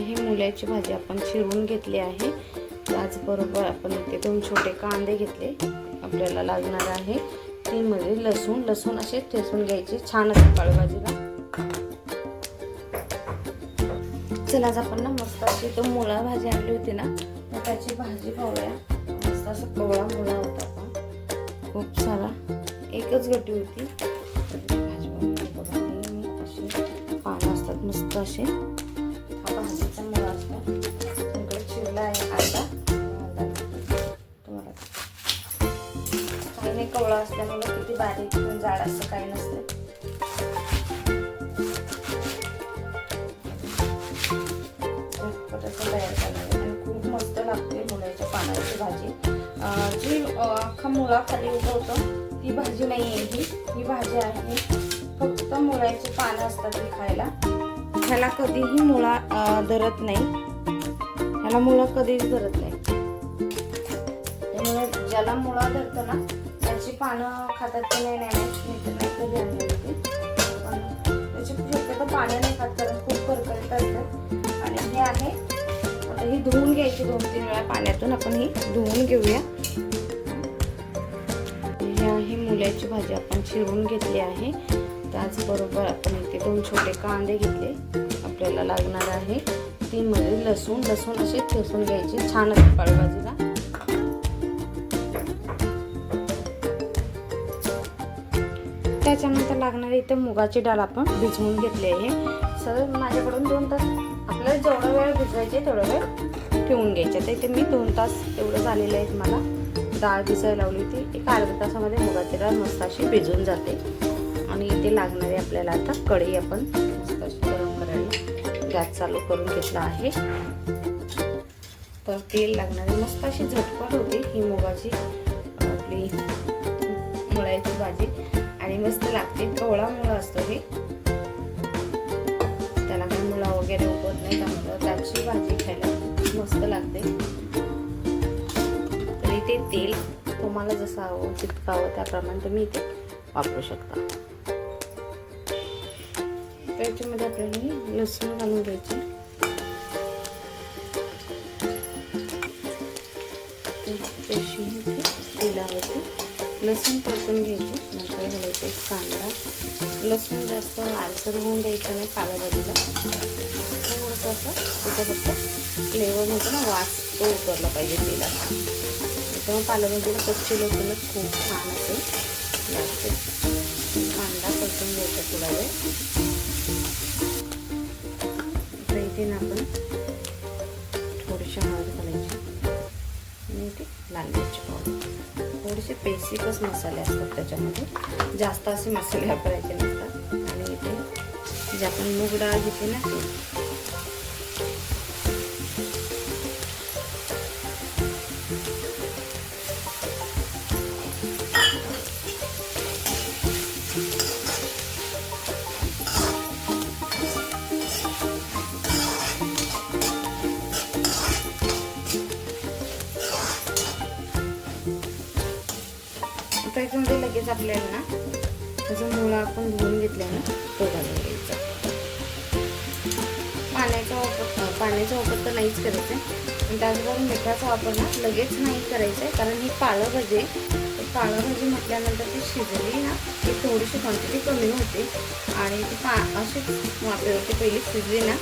हे मुल्याची भाजी आपण चिरून घेतली आहे. त्याचबरोबर आपण इथे दोन छोटे कांदे घेतले. आपल्याला लागणार आहे ते म्हणजे लसूण. लसूण असे ठेसून घ्यायचे छान असते काळूभाजीला चला आज आपण ना मस्त अशी तो मुळा भाजी आणली होती ना तर त्याची भाजी पाहूया. मस्त असं कोवळा मुळा होता आपण खूप सारा. एकच गटी होती. भाजी बघा मी अशी पानं असतात मस्त असे. हा भाजीचा मुळा असतो इकडे चिरला आहे आता तुम्हाला काही नाही कवळा असल्यामुळे किती बारीक पण जाड असं काही नसतं तयार करणार आणि खूप मस्त लागते मुळ्याच्या पानाची भाजी जी अख्खा मुळा खाली उभं ती भाजी नाही आहे ही. ही भाजी आहे. फक्त मुळ्याची पानं असतात ती खायला. ह्याला कधीही मुळा धरत नाही. ह्याला मुळा कधीच धरत नाही. त्यामुळे ज्याला मुळा धरतो ना त्याची पानं खातात की नाही नाही तर त्याची शक्यतो पानं नाही खात कारण खूप करकरीत असतात. आणि हे आहे आता ही धुवून घ्यायची दोन तीन वेळा पाण्यातून. आपण ही धुवून घेऊया. ही आहे मुल्याची भाजी. आपण चिरून घेतली आहे. त्याचबरोबर आपण इथे दोन छोटे कांदे घेतले. आपल्याला लागणार आहे ती मध्ये लसूण. लसूण असे ठेसून घ्यायचे. छान असते पाळभाजीला त्याच्यानंतर लागणारी इथे मुगाची डाळ आपण भिजवून घेतली आहे. सर माझ्याकडून दोन तास आपल्याला जेवढा वेळ भिजवायचे तेवढा वेळ ठेवून घ्यायचे तर इथे मी दोन तास एवढं झालेलं आहेत मला डाळ भिजायला लावली होती. एक अर्ध्या तासामध्ये मुगाची डाळ मस्त अशी भिजून जाते. आणि इथे लागणारी आपल्याला आता. कढई आपण मस्त गरम करायला गॅस चालू करून घेतला आहे. तर तेल लागणारी मस्त अशी झटपट होते ही मुगाची आपली मुळ्याची भाजी. आणि मस्त लागते. कवळा मुळा असतो हे. त्याला काही मुळा वगैरे उगवत नाही त्यामुळं त्याची भाजी खायला मस्त लागते. तर इथे तेल तुम्हाला जसं हवं जितकं हवं त्याप्रमाणे तुम्ही इथे वापरू शकता. याच्यामध्ये आपल्याला लसूण घालून घ्यायचं. तशी लसूण परतून घ्यायची. नंतर घालायचं कांदा. लसूण जास्त लालसर होऊन द्यायचं नाही काळ्या भाजीला थोडंसं असं तिथं फक्त फ्लेवर होतं ना वास तो उतरला पाहिजे तेला त्यामुळे पालेभाजीला कच्ची लसूण खूप छान असेल. कांदा परतून घ्यायचा थोडा वेळ. आता ना आपण थोडीशी हळद घालायची. आणि इथे लाल मिरची पावडर. थोडेसे बेसिकच मसाले असतात त्याच्यामध्ये. जास्त असे मसाले वापरायचे नसतात. आणि इथे जे आपण मूग डाळ घेतली ना आता याच्यामध्ये लगेच आपल्याला ना त्याचा मुळा आपण धुवून घेतल्या ना तो घालून घ्यायचा. पाण्याचा वापर पाण्याचा वापर तर नाहीच करायचा आहे. त्याचबरोबर मिठाचा वापर ना लगेच नाही करायचा आहे कारण ही पाळंभाजी आहे. तर म्हटल्यानंतर ती शिजली ना ती थोडीशी क्वांटिटी कमी होते. आणि ती पा अशीच वापरते पहिली शिजली ना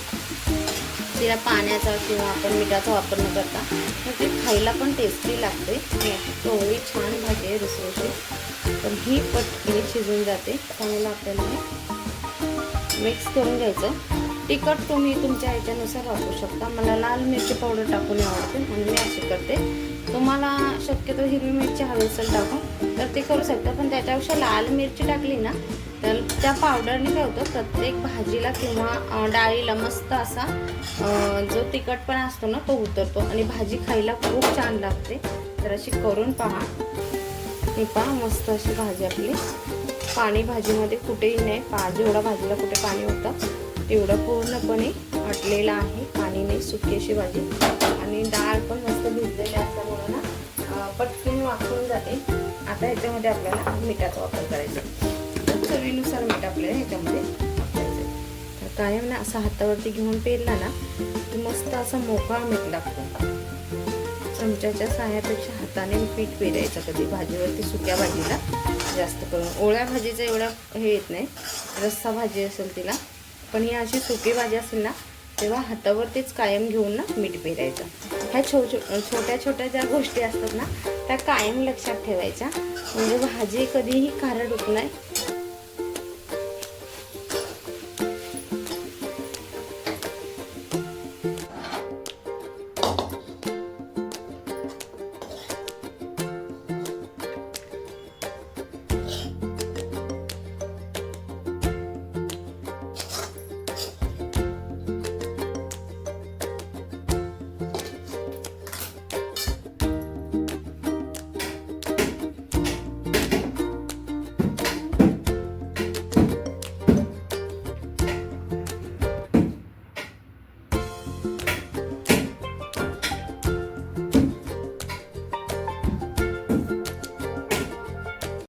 तिला पाण्याचा किंवा आपण मिठाचा वापर न करता. तर ती खायला पण टेस्टी लागते. एवढी छान भाजी आहे रुसरुशी पण ही पटकन शिजून जाते. त्यामुळे आपल्याला हे मिक्स करून घ्यायचं. तिखट तुम्ही तुमच्या ह्याच्यानुसार वापरू शकता. मला लाल मिरची पावडर टाकून आवडते. म्हणून मी असे करते. तुम्हाला शक्यतो हिरवी मिरची हवी असेल टाकून तर ते करू शकता पण त्याच्यापेक्षा लाल मिरची टाकली ना तर त्या पावडरने काय होतं प्रत्येक भाजीला किंवा डाळीला मस्त असा जो तिखटपणा असतो ना तो उतरतो. आणि भाजी खायला खूप छान लागते. तर अशी करून पहा. हे पहा मस्त अशी भाजी आपली. पाणी भाजीमध्ये कुठेही नाही पा जेवढा भाजीला कुठे पाणी होतं तेवढं पूर्णपणे अटलेलं आहे पाणीने सुकीशी सुकी अशी भाजी. आणि डाळ पण मस्त भिजलेली असल्यामुळे ना पटकन वापरून जाते. आता ह्याच्यामध्ये आपल्याला मिठाचा वापर करायचा. चवीनुसार मीठ आपल्याला ह्याच्यामध्ये वापरायचं तर कायम ना असा हातावरती घेऊन पेरला ना तर मस्त असा मोकळा मीठ लागतो. चमच्याच्या साह्यापेक्षा हाताने पीठ पेरायचं कधी. भाजीवरती सुक्या भाजीला जास्त करून. ओळ्या भाजीचा एवढा हे येत नाही. रस्सा भाजी असेल तिला. पण ही अशी सुकी भाजी असेल ना तेव्हा हातावरतीच कायम घेऊन ना मीठ पेरायचं. ह्या छो छो छोट्या छोट्या ज्या गोष्टी असतात ना त्या कायम लक्षात ठेवायच्या. म्हणजे भाजी कधीही खारट होत नाही Bye.